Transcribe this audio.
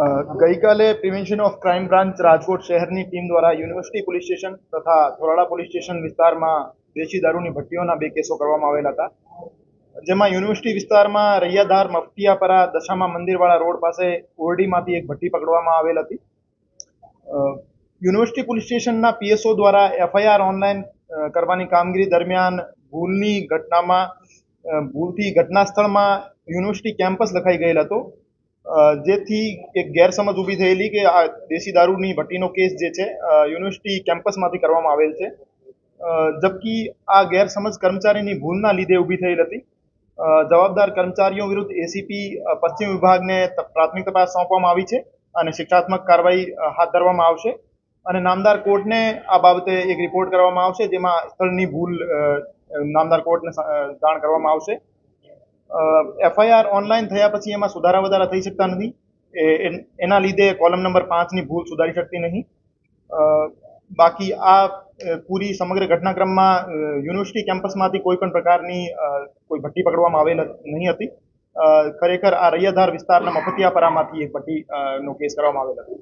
ગઈકાલે prevention of crime branch Rajkot શહેરની team દ્વારા યુનિવર્સિટી પોલીસ સ્ટેશન તથા ધોરાડા પોલીસ સ્ટેશન વિસ્તારમાં દેશી દારૂની ભટ્ટીઓના બે કેસો કરવામાં આવેલા હતા. જેમાં યુનિવર્સિટી વિસ્તારમાં રૈયાધાર મફતિયાપરા દશામા મંદિરવાળા રોડ પાસે ઓરડીમાંથી એક ભટ્ટી પકડવામાં આવેલ હતી. યુનિવર્સિટી પોલીસ સ્ટેશનના પીએસઓ દ્વારા એફઆઈઆર ઓનલાઈન કરવાની કામગીરી દરમિયાન ભૂલની ઘટનામાં ભૂલથી ઘટના સ્થળમાં યુનિવર્સિટી કેમ્પસ લખાઈ ગયેલ હતો. જેથી એક ગેરસમજ ઊભી થયેલી કે આ દેશી દારૂની ભટ્ટીનો કેસ જે છે યુનિવર્સિટી કેમ્પસમાંથી કરવામાં આવેલ છે. જબકી આ ગેરસમજ કર્મચારીની ભૂલના લીધે ઊભી થયેલ હતી. જવાબદાર કર્મચારીઓ વિરુદ્ધ એસીપી પશ્ચિમ વિભાગને પ્રાથમિક તપાસ સોંપવામાં આવી છે અને શિક્ષાત્મક કાર્યવાહી હાથ ધરવામાં આવશે. અને નામદાર કોર્ટને આ બાબતે એક રિપોર્ટ કરવામાં આવશે જેમાં સ્થળની ભૂલ નામદાર કોર્ટને જાણ કરવામાં આવશે. એફઆઈઆર ઓનલાઈન થયા પછી એમાં સુધારા વધારા થઈ શકતા નથી. એના લીધે કોલમ નંબર પાંચની ભૂલ સુધારી શકતી નહીં. બાકી આ પૂરી સમગ્ર ઘટનાક્રમમાં યુનિવર્સિટી કેમ્પસમાંથી કોઈ પણ પ્રકારની કોઈ ભટ્ટી પકડવામાં આવેલ નહીં હતી. ખરેખર આ રૈયાધાર વિસ્તારના મફતિયાપરામાંથી એક ભટ્ટી નો કેસ કરવામાં આવેલ હતો.